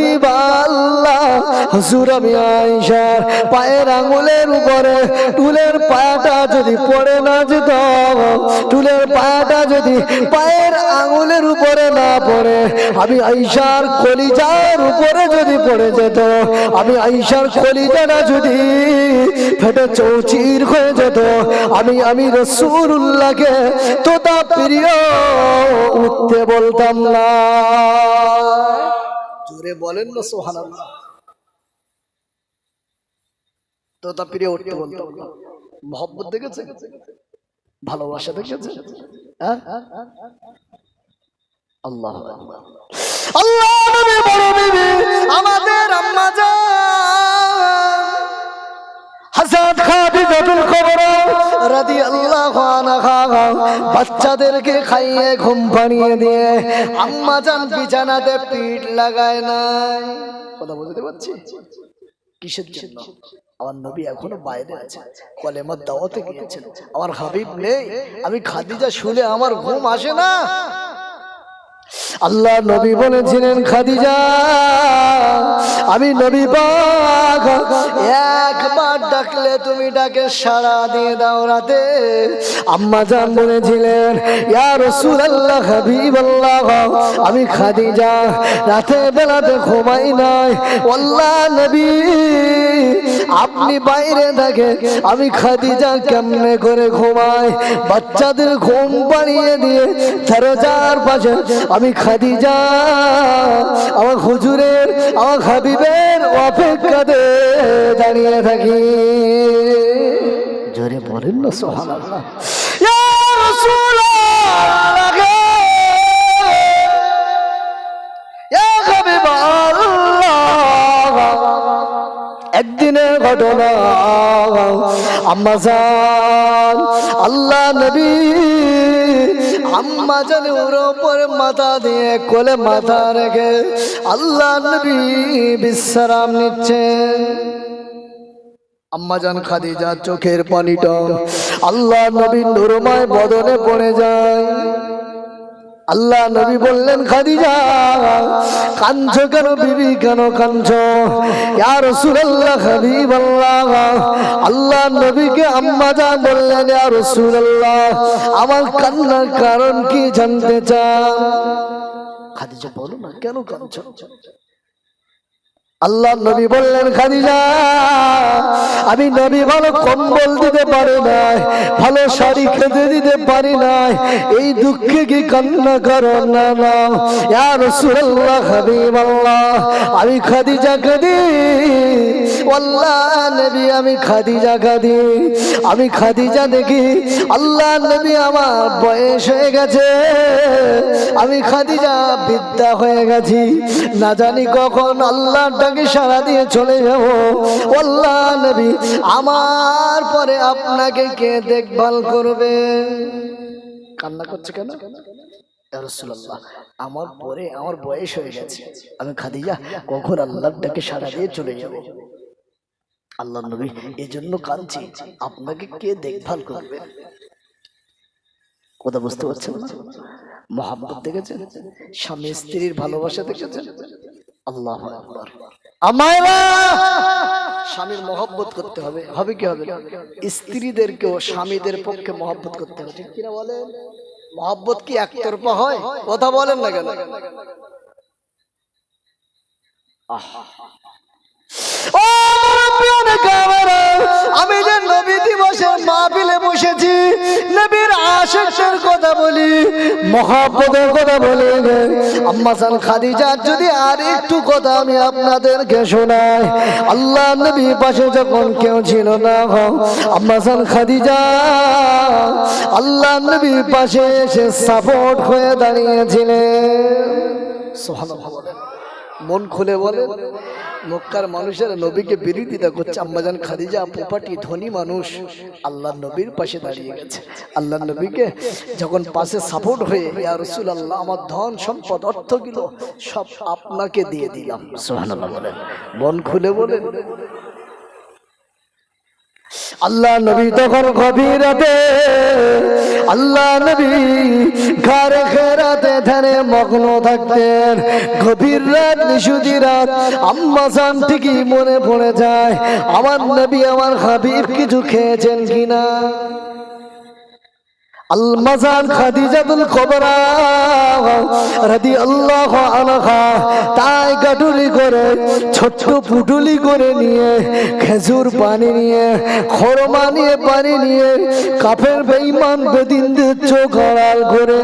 হাবিব আল্লাহ। হুজুর আমি আয়েশার পায়ের আঙুলের উপরে টুলের পায়াটা যদি পড়ে না যেত, টুলের পায়াটা যদি পায়ের আঙুলের উপরে না পড়ে, আমি আইসার কলিজার উপরে যদি পড়ে যেত, আমি আইসার কলিজাটা যদি ফেটে চৌচির হয়ে যেত, আমি আমি রসুল্লাহকে তোতা প্রিয় উঠতে বলতাম না। জোরে বলেন না সোহানাল্লাহ তোতা প্রিয় উঠতে বলতাম না মহব্বত দেখেছে ভালোবাসা দেখেছে হ্যাঁ? আল্লাহ আল্লাহ আমাদের আম্মা খাদিজাতুল কুবরা রাদিয়াল্লাহু আনহা, বাচ্চাদেরকে খাইয়ে ঘুম পাড়িয়ে দিয়ে আম্মা জান বিছানাতে পিঠ লাগায় নাই। কথা বুঝতে পারছি? কিসের জন্য? আমার নবী এখনও বাইরে আছে, কলেমার দাওয়াতে গিয়েছেন আমার হাবিব নেই, আমি খাদিজা শুলে আমার ঘুম আসে না। আল্লাহ নবী বলেছিলেন, খাদিজা, আমি নবী পাক। একবার ডাকলে তুমি ডাকে সাড়া দিয়ে দাও রাতে। আম্মা জান বলেছিলেন, ইয়া রাসূলুল্লাহ, হাবিবাল্লাহ, আমি খাদিজা, রাতে বেলাতে ঘুমাই নাই। আল্লাহ নবী, আপনি বাইরে থাকেন, আমি খাদিজা কেমনে করে ঘুমাই? বাচ্চাদের ঘুম পাড়িয়ে দিয়ে দরজার পাশে আমি খাদিজা, আমার হুজুরের, আমার হাবিবের অপেক্ষাতে দাঁড়িয়ে থাকি। জোরে বলেন না সোহানাল্লাহ একদিনের ঘটনা আম্মাজান আল্লাহ নবী আম্মাজান ওর উপরে মাথা দিয়ে কোলে মাথা রেখে আল্লাহ নবী বিশ্রাম নিচ্ছেন। আম্মাজান খাদিজা চোখের পানিটা আল্লাহ নবীন নুরমায় বদনে পড়ে যায়। আল্লাহ নবী বললেন, খাদিজা কাঞ্চ কেন বিবি, কেন কাঞ্চ ইয়া খাদি বল্লাহ আল্লাহ নবীকে আম্মা যা বললেন ইয়ার সুরাল্লাহ আমার কান্নার কারণ কি জানতে চান? খাদিজা, বলো না, কেন কাঞ্চ আল্লাহ নবী বললেন, খাদিজা, আমি নবী ভালো কম্বল দিতে পারি নাই, ভালো শাড়ি খেতে দিতে পারি নাই। এই দুঃখে কি কান্না করো না না। ইয়া রাসূলুল্লাহ, হাবিবাল্লাহ, আমি খাদিজা কাঁদি আল্লাহ নবী, আমি খাদিজা কাঁদি আমি খাদিজা দেখি, আল্লাহ নবী আমার বয়স হয়ে গেছে। আমি খাদিজা বিদ্যা হয়ে গেছি। না জানি কখন আল্লাহটাকে সারা দিয়ে চলে যাব। আল্লাহ নবী, আমার পরে আপনাকে কে দেখভাল করবে? কান্না করছে কেন? আমার পরে আমার বয়স হয়ে গেছে। আমি খাদিজা, কখন আল্লাহটাকে সারা দিয়ে চলে যাব? আল্লাহ নবী এই জন্য কাঁদছি। আপনাকে কে দেখভাল করবে? কথা বুঝতে পারছেন না? দেখেছেন? স্বামী স্ত্রীর ভালোবাসা দেখেছেন? আল্লাহ আমায় স্বামীর মহব্বত করতে হবে। হবে কি হবে স্ত্রীদেরকেও স্বামীদের পক্ষে মহব্বত করতে হবে। ঠিক কিনা বলেন? মহব্বত কি একতরফা হয়? কথা বলেন না কেন? আমি যে নবী দিবসের মাহফিলে বসেছি আশেকের কথা বলি মহাপদের কথা বলি। আম্মাসান খাদিজার যদি আর একটু কথা আমি আপনাদেরকে শোনাই, আল্লাহ নবী পাশে যখন কেউ ছিল না আম্মাসান খাদিজা, আল্লাহ নবী পাশে এসে সাপোর্ট হয়ে দাঁড়িয়েছিলেন। সুবহানাল্লাহ মন খুলে বলে মক্কার মানুষের নবীকে বিরোধিতা করছে। আম্মাজান খাদিজা, পোপাটি, ধনী মানুষ আল্লাহ নবীর পাশে দাঁড়িয়ে গেছে। আল্লাহ নবীকে যখন পাশে সাপোর্ট হয়ে, ইয়া রসুল আল্লাহ আমার ধন, সম্পদ, অর্থগুলো সব আপনাকে দিয়ে দিলাম। সুবহানাল্লাহ বলেন। মন খুলে বলেন। আল্লাহ নবী তখন গভীরাতে, আল্লাহ নবী ঘরে খেরাতে ধ্যানে মগ্ন থাকতেন। গভীর রাত নিশুদি রাত, আম্মা সান ঠিকই মনে পড়ে যায়, আমার নবী, আমার হাবিব কিছু খেয়েছেন কিনা? আলমাজান খাদিজাতুল কবরা রাদিয়াল্লাহু আনহা তাই গাডুলি করে, ছোট্ট পুটুলি করে নিয়ে, খেজুর পানি নিয়ে, খরমা নিয়ে, পানি নিয়ে কাফের বেঈমান বেদিনদের চোখ করে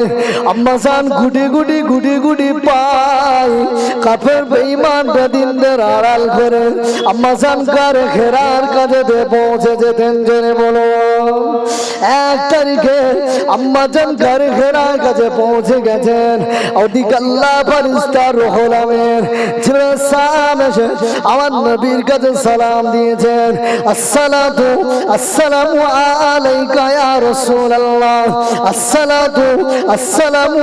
আম্মাজান গুটি গুটি গুটি গুটি পায়, কাফের বেঈমান বেদিনদের আড়াল করে, আম্মাজান কার ঘেরার কাজে পৌঁছে যেতেন জেনে বলো। এক তারিখে আম্মা জান ঘর ঘেরার কাছে পৌঁছে গেছেন। ওদিকে আল্লাহ ফারিস্তা রুহুল আমিন এসে আমার নবীর কাছে সালাম দিয়েছেন। আসসালাতু, আসসালামু আলাইকা ইয়া রাসূলুল্লাহ। আসসালাতু, আসসালামু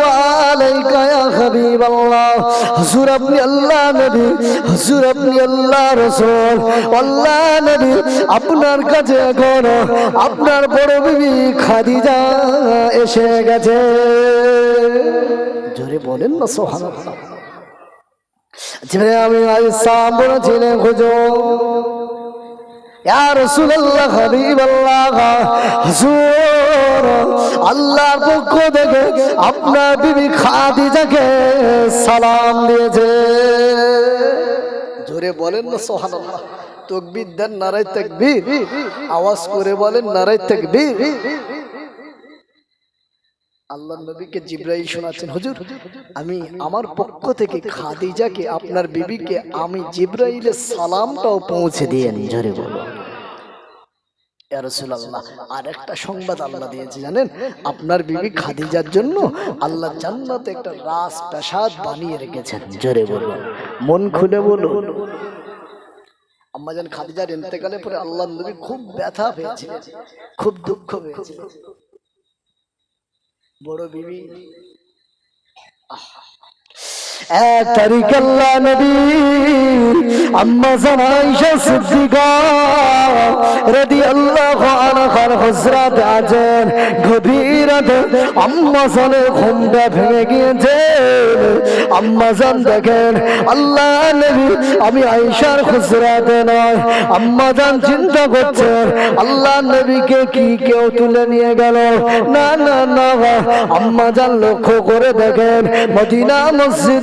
আলাইকা ইয়া হাবিবাল্লাহ। হুজুর আপনি আল্লাহ নবী, হুজুর আপনি আল্লাহ রাসূল। আল্লাহ নবী আপনার কাছে এখন আপনার বড় বিবি খাদিজা এসে গেছে। জোরে বলেন না সোহান আমি আইসাম বলেছিলেন খুঁজো আল্লাহর পক্ষ থেকে আপনার বিবি খাদিজাকে সালাম দিয়েছে। জোরে বলেন না, সুবহানাল্লাহ। তকবীর দেন নারায় তাকবীর। আওয়াজ করে বলেন, নারায় তাকবীর। আল্লাহ নবীকে জিব্রাইল শোনাচ্ছেন হুজুর আমি আমার পক্ষ থেকে খাদিজাকে আপনার বিবিকে আমি জিব্রাইলের সালামটাও পৌঁছে দিয়েন জোরে বলো আর একটা সংবাদ আল্লাহ দিয়েছে জানেন? আপনার বিবি খাদিজার জন্য আল্লাহ জান্নাতে একটা রাস প্রাসাদ বানিয়ে রেখেছেন জোরে বলুন। মন খুলে বলুন। আম্মাজান খাদিজার ইন্তেকালে পরে আল্লাহ নবী খুব ব্যথা পেয়েছে খুব দুঃখ পেয়েছে বড় বিবি আল্লাহ নবী আল্লাহ নবী, আমি আয়েশার হুজরাতে নয়। আম্মা চিন্তা করছেন, আল্লাহ নবীকে কি কেউ তুলে নিয়ে গেল? না না না। আম্মা জান লক্ষ্য করে দেখেন, মদিনা মসজিদ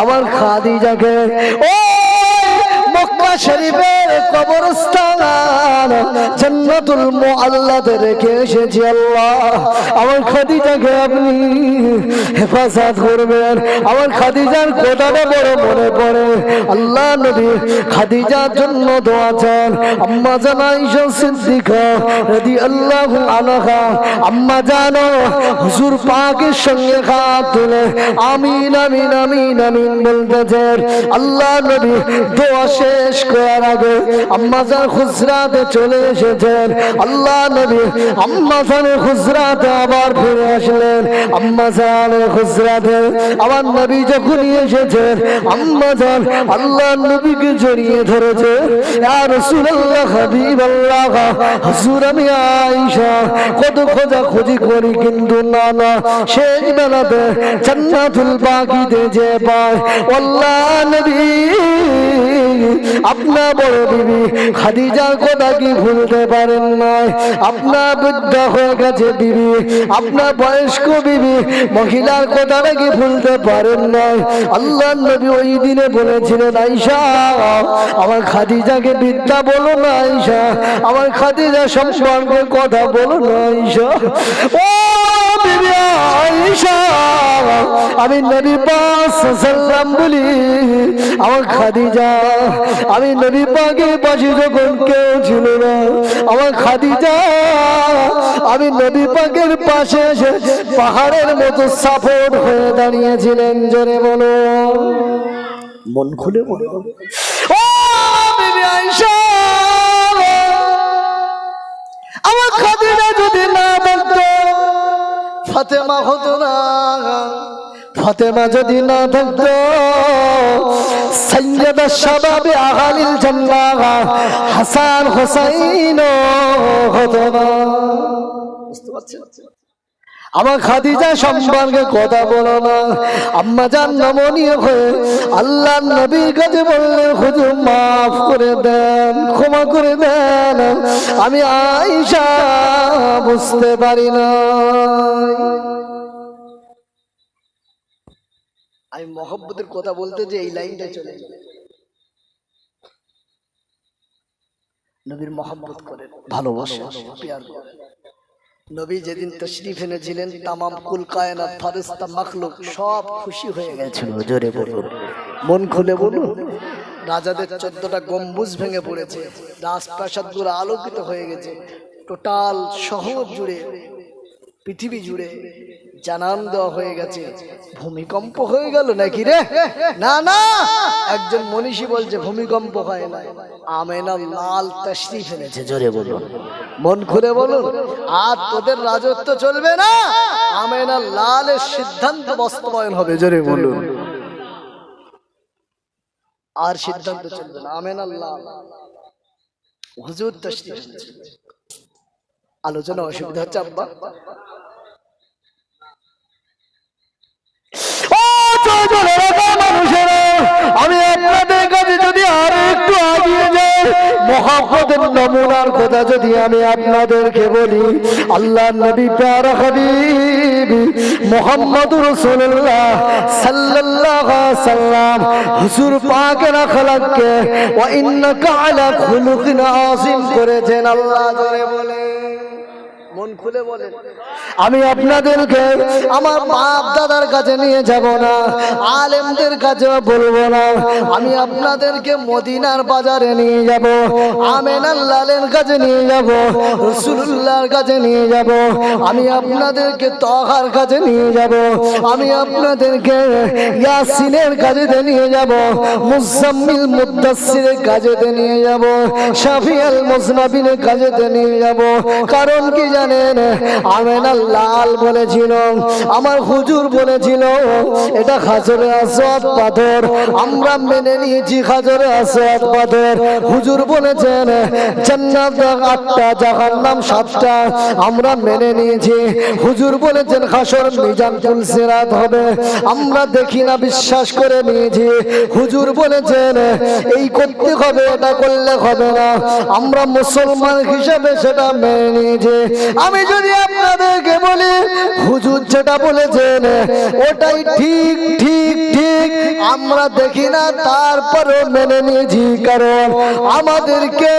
আমার খাদিজাকে। ও মক্কা শরীফের কবরস্থান জান্নাতুল মুআল্লাতে রেখে আল্লাহ? আমার খাদিজাকে আপনি হেফাজত করবেন। আমার খাদিজার কথাটা বড় মনে পড়ে। আল্লাহ নবী খাদিজার জন্য দোয়া চান। আম্মা জানাইশা সিদ্দিকা রাদিয়াল্লাহু আনহা। আম্মা জানো, হুজুর পাকের সঙ্গে হাত তুলে আমিন আমিন আমিন আমিন আল্লাহ নবী দোয়া শেষ করার আগে আম্মা জান খুচরাতে চলে এসেছেন। আল্লাহ নবী আম্মা জানের খুচরাতে আবার ফিরে আসলেন। আম্মা জানের খুচরাতে আবার নবী যখনই এসেছেন, আম্মা জান আল্লাহ নবীকে জড়িয়ে ধরেছে। আর রাসূলুল্লাহ, হাবিবাল্লাহ, হুজুর আমি আয়েশা, কত খোঁজা খুঁজি করি কিন্তু না না শেষ বেলাতে জান্নাতুল বাকিতে যে পায় আল্লাহ নবী আপনার বড় বিবি খাদিজার কথা কি ভুলতে পারেন নাই? আপনার বৃদ্ধ হয়ে গেছে বিবি আপনার বয়স্ক বিবি, মহিলার কথা নাকি ভুলতে পারেন নাই? আল্লাহ নবী ওই দিনে বলেছিলেন আইসা আমার খাদিজাকে বিদ্যা বলো না আইসা আমার খাদিজা সম্পর্কে কথা বলো না আইসা ও বিবি আইসা আমি নবী পাস সাল্লাম বলি, আমার খাদিজা আমি নবী পাকে পাশে যখন কেউ ছিল না আমার খাদিজা আমি নবী পাকের পাশে এসে পাহাড়ের মতো সাপোর্ট হয়ে দাঁড়িয়েছিলেন জোরে বলো। মন খুলে বলো। ও বিবি আয়েশা! আমার খাদিজা যদি না থাকতো ফাতেমা হতো না। ফাতেমা যদি না থাকতো সৈয়দ শাবাবে আহালিল জান্নাহ, হাসান হোসাইন বুঝতে আমার খাদিজা সম্পর্কে কথা বলো না। আম্মা জান নমনীয় হয়ে আল্লাহ নবীর কাছে বললে, হুজুর মাফ করে দেন, ক্ষমা করে দেন। আমি আইসা বুঝতে পারি না আমি মহব্বতের কথা বলতে যে এই লাইনটা চলে নবীর মহব্বত করেন, ভালোবাসা, পেয়ার নবী যেদিন তশরিফ এনেছিলেন, তামাম কুল কায়নাত, ফারিস্তা, মাখলুক সব খুশি হয়ে গেছিল, জোরে বলুন। মন খুলে বলুন। রাজাদের চোদ্দটা গম্বুজ ভেঙে পড়েছে রাজপ্রাসাদগুলো আলোকিত হয়ে গেছে, টোটাল শহর জুড়ে, পৃথিবী জুড়ে জানান দেওয়া হয়ে গেছে। ভূমিকম্প হয়ে গেল নাকি রে? না না। একজন মনীষী বলছে, ভূমিকম্প হয় না আমেনা লাল তশরিফ এনেছে, জোরে বলুন। মন খুলে বলুন, আর তোদের রাজত্ব চলবে না? আমেনা লালের সিদ্ধান্ত বাস্তবায়ন হবে, জোরে বলুন। আর সিদ্ধান্ত চলবে না। আমেনা লাল। হুজুর তশরিফ আলোচনা অসুবিধা হচ্ছে, আব্বা। আমি আপনাদের কাছে নমুনার কথা যদি আমি আপনাদেরকে বলি, আল্লাহ নবী প্যারা হাবিব মোহাম্মদ রসুল্লাহ আলাইহি সাল্লাম হুজুর পাকের আখলাককে ওয়া ইন্নাকা আলা খুলুকিন আযীম করেছেন আল্লাহ বলে। মন খুলে বলেন। আমি আপনাদেরকে আমার বাপ দাদার কাছে নিয়ে যাব না, আলেমদের কাছে বলব না। আমি আপনাদেরকে মদিনার বাজারে নিয়ে যাব, আমেনার লালের কাছে নিয়ে যাব রসুল্লাহর কাছে নিয়ে যাব। আমি আপনাদেরকে তহার কাছে নিয়ে যাব, আমি আপনাদেরকে ইয়াসিনের কাছে নিয়ে যাব, মুজাম্মিল মুদাসসিরের কাছে নিয়ে যাব শাফিয়াল মুজনাবিনের কাছে নিয়ে যাব। কারণ কি জানেন? আমেনা লাল বলেছিল। আমার হুজুর বলেছিল, এটা খাজরে পাথর। আমরা মেনে নিয়েছি খাজরে পাথর। হুজুর বলেছেন, জান্নাত আটটা, জাহান্নাম সাতটা। আমরা মেনে নিয়েছি। হুজুর বলেছেন, হাসর মিজান তুলসিরাত হবে। আমরা দেখি না, বিশ্বাস করে নিয়েছি। হুজুর বলেছেন, এই করতে হবে, এটা করলে হবে না। আমরা মুসলমান হিসেবে সেটা মেনে নিয়েছি। আমি যদি আপনাদেরকে বলি, হুজুর যেটা বলেছেন, ওটাই ঠিক ঠিক ঠিক। আমরা দেখি না, তারপরেও মেনে নিয়েছি, কারণ আমাদেরকে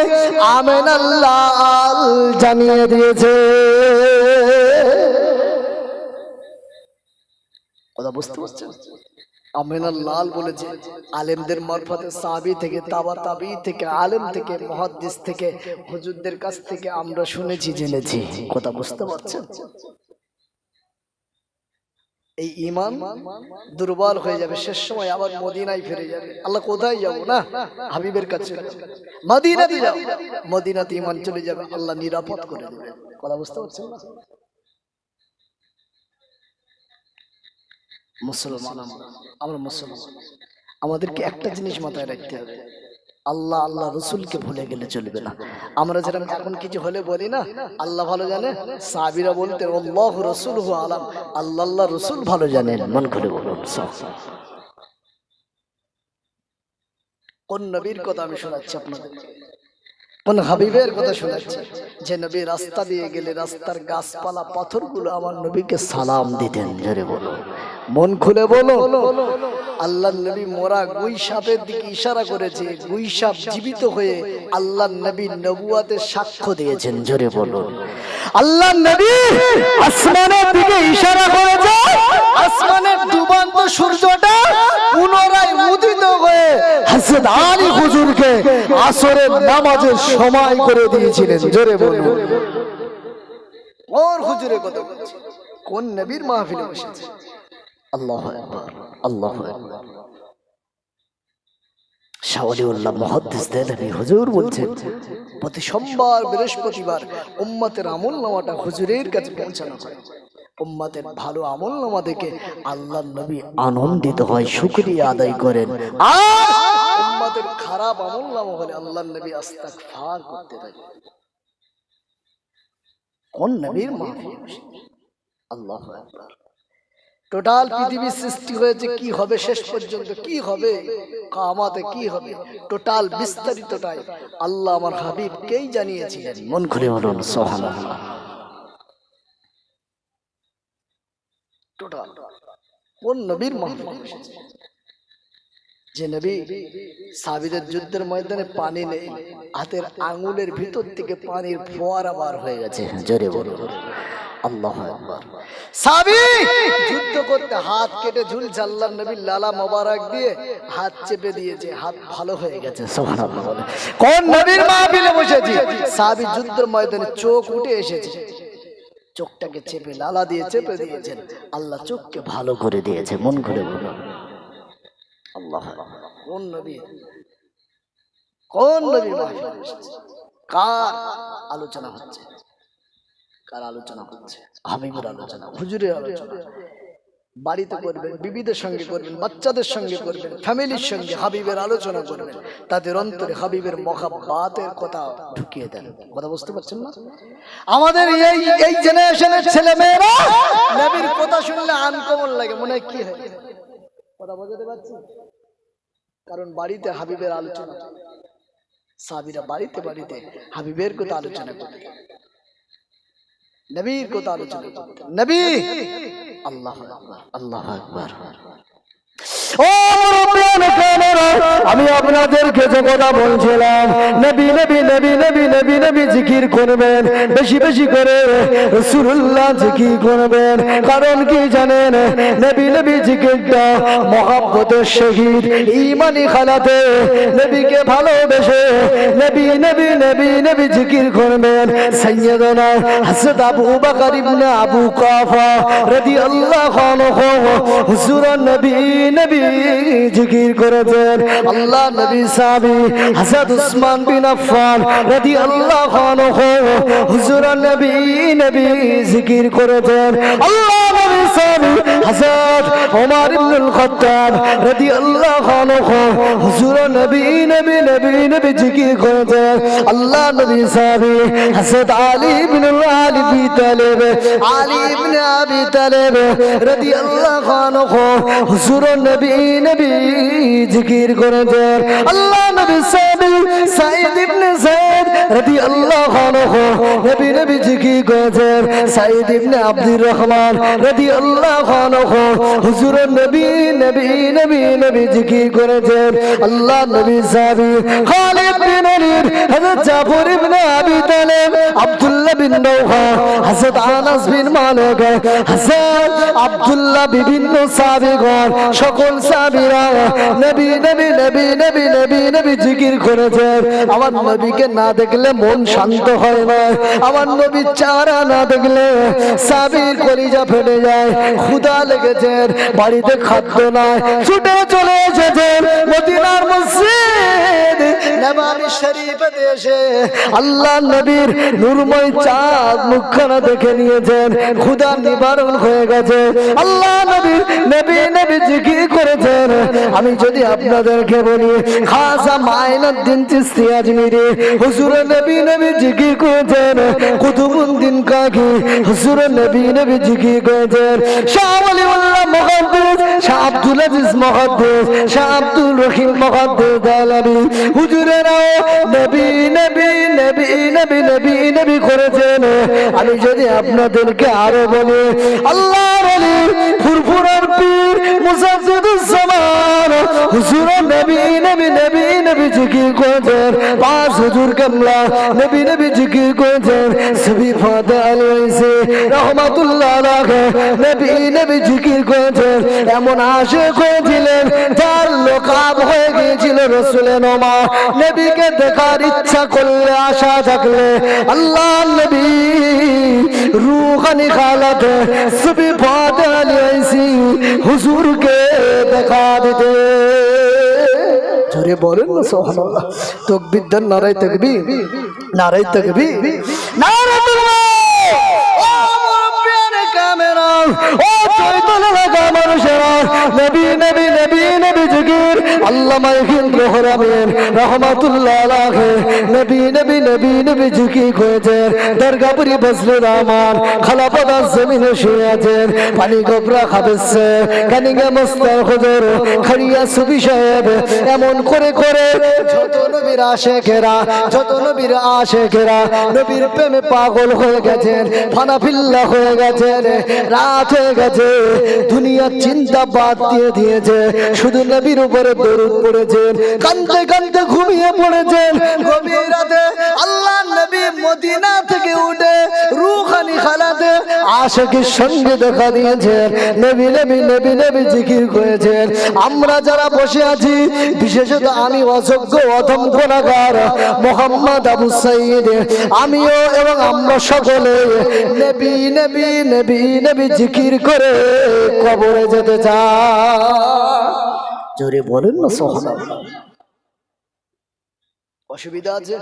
আমেন আল্লাহ জানিয়ে দিয়েছে। কথা বুঝতে পারছেন? লাল বলেছে, আলেমদের মারফতে সাহাবি থেকে তাবা তাবি থেকে, আলেম থেকে থেকে, হুজুরদের কাছ থেকে আমরা শুনেছি, জেনেছি। কথা বুঝতে পারছেন? এই ইমান দুর্বল হয়ে যাবে, শেষ সময় আবার মদিনায় ফিরে যাবে। আল্লাহ কোথায় যাব না? হাবিবের কাছে মদিনাতে ইমান চলে যাবে, আল্লাহ নিরাপদ করে দেবে। কথা বুঝতে পারছেন না? মুসলমান আমরা মুসলমান। আমাদেরকে একটা জিনিস মাথায় রাখতে হবে। আল্লাহ আল্লাহ রসুলকে ভুলে গেলে চলবে না। আমরা যেরকম এখন কিছু হলে বলি না আল্লাহ ভালো জানে সাবিরা বলতে আল্লাহ রসুল হু আলাম। আল্লাহ আল্লাহ রসুল ভালো জানেন। মন করে বলুন। কোন নবীর কথা আমি শোনাচ্ছি আপনাদের। কোন হাবিবের কথা শোনাচ্ছি যে নবী রাস্তা দিয়ে গেলে রাস্তার গাছপালা, পাথরগুলো আমার নবীকে সালাম দিতেন, জোরে বলো। মন খুলে বলো। আল্লাহ নবী মোরা গুই সাপের দিকে ইশারা করেছে গুই সাপ জীবিত হয়ে আল্লাহ নবী নবুয়াতে সাক্ষ্য দিয়েছেন, জোরে বলো। আল্লাহ নবী আসমানের দিকে ইশারা করেছে, আসমানের ডুবান্ত সূর্যটা পুনরায় উদিত হয়ে হুজুরকে আসরের নামাজের সময় করে দিয়েছিলেন। জোরে বলুন। ওর হুজুরের কথা বলছি। কোন নবীর মাহফিলে বসেছে? আল্লাহ আকবার আল্লাহ আকবার। হুজুর প্রতি সোমবার, বৃহস্পতিবার উম্মতের আমল নামাটা হুজুরের কাছে পৌঁছানো হয়। উম্মতের ভালো আমল নামা দেখে আল্লাহ নবী আনন্দিত হয় শুকরিয়া আদায় করেন। আর উম্মতের খারাপ আমল নামা হলে আল্লাহ নবী আস্তাগফার করতে থাকে কোন নবীর মাহফিল আল্লাহ টোটাল পৃথিবীর সৃষ্টি হয়েছে কি হবে শেষ পর্যন্ত কি হবে? কামাতে কি হবে? টোটাল বিস্তারিতটাই আল্লাহ আমার হাবিবকেই জানিয়েছিলেন। মন খুলে বলুন সুবহানাল্লাহ। টোটাল। কোন নবীর মাহফিল? যে নবী সাবিদের যুদ্ধের ময়দানে পানি নেই হাতের আঙুলের ভিতর থেকে পানির ফোয়ারা বার হয়ে গেছে। জোরে বলুন। আল্লাহ আকবার। সাবি যুদ্ধ করতে হাত কেটে ঝুলছে আল্লাহ নবী লালা মোবারক দিয়ে হাত চেপে দিয়েছে হাত ভালো হয়ে গেছে। সুবহানাল্লাহ কোন নবীর মাহফিলে বসেছি? সাবি যুদ্ধের ময়দানে চোখ উঠে এসেছে। চোখটাকে চেপে লালা দিয়ে চেপে দিয়েছেন। আল্লাহ চোখকে ভালো করে দিয়েছে মন করে বলুন। আল্লাহ। কোন নবী? কোন নবী কার আলোচনা হচ্ছে? কার আলোচনা হচ্ছে? হাবিবের আলোচনা হুজুরের আলোচনা। বাড়িতে করবেন বিবিদের সঙ্গে করবেন বাচ্চাদের সঙ্গে করবেন ফ্যামিলির সঙ্গে হাবিবের আলোচনা করবেন তাদের অন্তরে হাবিবের মহাব্বাতের কথা ঢুকিয়ে দেন। কথা বুঝতে পারছেন না? আমাদের এই এই জেনারেশনের ছেলে মেয়েরা নবীর কথা শুনলে আনকমন লাগে মনে হয় কি হয়? কথা বোঝাতে পারছি? কারণ বাড়িতে হাবিবের আলোচনা সাবিরা বাড়িতে বাড়িতে হাবিবের কথা আলোচনা করতে নবীর কথা আলোচনা নবী! আল্লাহ আল্লাহ আকবার। আমি আপনাদেরকে যে কথা বলছিলাম, নবী নবী নবী নবী নবী নবী জিকির করবেন, বেশি বেশি করে রাসূলুল্লাহ জিকির করবেন। কারণ কি জানেন, নবী নবী জিকিরটা মহাব্বতের শহীদ ইমানি খালাতে নবীকে ভালোবেসে নবী নবী নবী নবী জিকির করবেন। সৈয়দনা হযরত আবু বকর ইবনে আবু কাফা রাদিয়াল্লাহু আনহু হুজুর নবী নবী জিকির করেছেন। আল্লাহ নবী সাহাবী হযরত উসমান বিন আফফান রাদিয়াল্লাহু আনহু হুজুর নবী নবী জিকির করেছেন। আল্লাহ নবী সাহাবী হযরত ওমর ইবনে খাত্তাব রাদিয়াল্লাহু আনহু হুজুর নবী নবী নবী নবী জিকির করেছেন। আল্লাহ নবী সাহাবী হযরত আলী ইবনে আলী বি তালেব, আলী ইবনে আবি তালেব রাদিয়াল্লাহু আনহু হুজুর নবী নবী জিকির করেছেন। আল্লাহ নবী ইবনে যায়েদ রাদিয়াল্লাহু আনহু নবী নবী জিকির করেছেন? সাইদ ইবনে আব্দুর রহমান রাদিয়াল্লাহু আনহু হুজুর নবী নবী নবী নবী জিকির করেছেন? আল্লাহ নবী সাহাবী খালিদ বিন ওলীদ, হযরত জাফর ইবনে আবি তালেব, আব্দুল্লাহ বিন রওহা হযরত আনাস বিন মালিক, হযরত আব্দুল্লাহ বিভিন্ন সাহাবীগণ, সকল সাহাবীরা নবী নবী নবী নবী নবী জিকির করেছেন। আমার নবীকে না দেখলে মন শান্ত হয় না। আমার নবী চারা না দেখলে সাবির কলিজা ফেটে যায়। ক্ষুদা লেগেছে, বাড়িতে খাদ্য নাই। ছুটে চলে এসেছে মদিনার মসজিদ। নবাবি শরীফে এসে আল্লাহ নবীর নূরময় চাঁদ মুখখানা দেখে নিয়েছেন। ক্ষুধা নিবারণ হয়ে গেছে। আল্লাহ নবীর নবী নবী জিকির করেছেন। আমি যদি আপনাদেরকে বলি খাসা মাইনুদ্দিন চিস্তি আজমিরি, হুজুর নবী নবী জিকির করেছেন। কুতুবুদ্দিন কাকি, হুজুর নবী নবী জিকির করেছেন। শাহ ওয়ালিউল্লাহ মুহাদ্দিস, শাহ আব্দুল আজিজ মুহাদ্দিস, শাহ আব্দুল রহিম মুহাদ্দিস দালাবি হুজুরেরাও নবী নবী নবী নবী নবী নবী করেছেন। আমি যদি আপনাদেরকে আরও বলি আল্লাহ বলি ফুরফুরার পীর হুজুর নবী নবী নবী নবী করেছেন। পাঁচ হুজুর কেমলা নবী নবী করেছেন। সবি রহমাতুল্লাহ নবী নবী করেছেন। এমন আশে করেছিলেন যার লোকাব হয়ে গিয়েছিল রসুলের নমা। নবীকে দেখার ইচ্ছা করলে, আশা থাকলে আল্লাহ নবী রুহানি খালাতে সবি আলাইছি হুজুরকে দেখা দিতে। জোরে বলেন না নারাই নারাই ও চৈতন্য লাগা মানুষেরা নবী নবী নবী নবী। জিকির আল্লামা রহমাতুল্লাহ নবী নবী নবী নবী জিকির করেছেন দরগাপুরি বসলে রহমান খালাপদা জমিনে শুয়ে আছেন। পানি গোবরা খাবেছে। কানিঙ্গা মস্তার হুজুর খড়িয়া সুবি সাহেব, এমন করে করে যত নবীর আশেখেরা, যত নবীর আশেখেরা নবীর প্রেমে পাগল হয়ে গেছেন, ফানাফিল্লা হয়ে গেছেন, রাত হয়ে গেছে, দুনিয়ার চিন্তা বাদ দিয়ে দিয়েছে। শুধু নবীর উপরে দরুদ পড়েছেন কানতে কানতে ঘুমিয়ে পড়েছেন। গভীর রাতে আল্লাহ নবী মদিনা থেকে উঠে রুহানি খালাতে আশেকের সঙ্গে দেখা দিয়েছেন। নবী নবী নবী নবী জিকির করেছেন। আমরা যারা বসে আছি, বিশেষত আমি অযোগ্য, অধম গুণাগার মোহাম্মদ আবু সাইদ। আমিও এবং আমরা সকলে নবী নবী নবী নবী জিকির করে কবরে যেতে চাই। জোরে বলেন না সোহান অসুবিধা আছে?